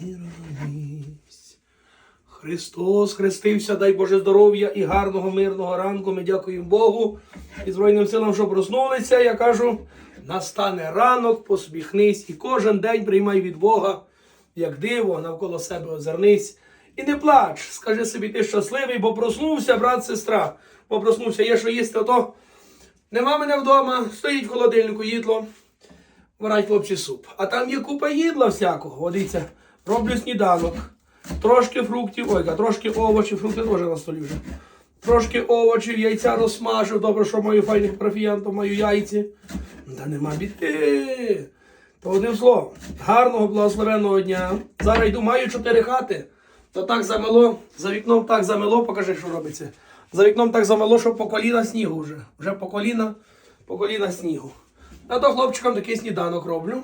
і. Христос хрестився, дай Боже здоров'я і гарного, мирного ранку. Ми дякуємо Богу і Збройним силам, що проснулися. Я кажу, настане ранок, посміхнись і кожен день приймай від Бога, як диво, навколо себе озирнись. І не плач, скажи собі, ти щасливий, бо проснувся, брат, сестра, бо проснувся, є що їсти, то нема мене вдома, стоїть в холодильнику їдло варать хлопці суп. А там є купа їдла всякого. Дивіться, роблю сніданок. Трошки фруктів, ой, трошки овочів, фрукти теж на столі вже. Трошки овочів, яйця розсмажив. Добре, що маю файних профіянтів, маю яйці. Та нема біди. То одним словом, гарного благословенного дня. Зараз йду, маю чотири хати. То так замело, за вікном так замело, покажи, що робиться. За вікном так замело, що по коліна снігу вже. Вже по коліна, по коліна снігу. А то хлопчикам такий сніданок роблю.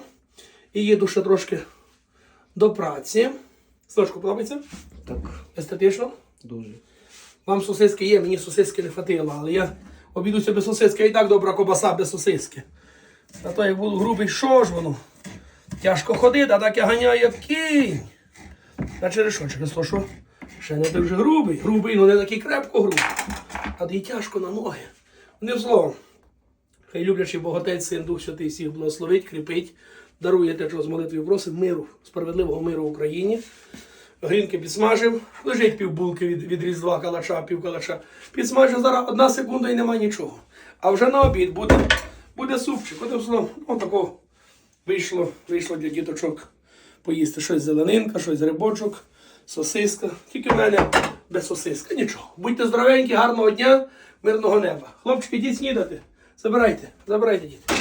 І їду ще трошки до праці. Сложку подобається? Так, Естетично. дуже. Вам сосиски є, мені сосиски не хватило, але я обійдуся без сосиски, і так добра кобаса без сосиски. А то як буду грубий, що ж воно? Тяжко ходити, а так я ганяю як кінь. А через що? Ще не дуже грубий. Грубий, ну не такий крепко грубий. А і тяжко на ноги. Не зло. Хай люблячий Боготець, Син, Дух Святий всіх благословить, кріпить, дарує те, чого з молитвою просить, миру, справедливого миру в Україні. Грінки підсмажив, лежить півбулки від, від різдва калача, пів калача. Підсмажив зараз одна секунда і нема нічого. А вже на обід буде, буде супчик. Одним словом, ну тако вийшло, вийшло для діточок поїсти щось зеленинка, щось рибочок, сосиска. Тільки в мене без сосиска. Нічого. Будьте здоровенькі, гарного дня, мирного неба. Хлопчики, йдіть снідати. Забирайте, забирайте, діти.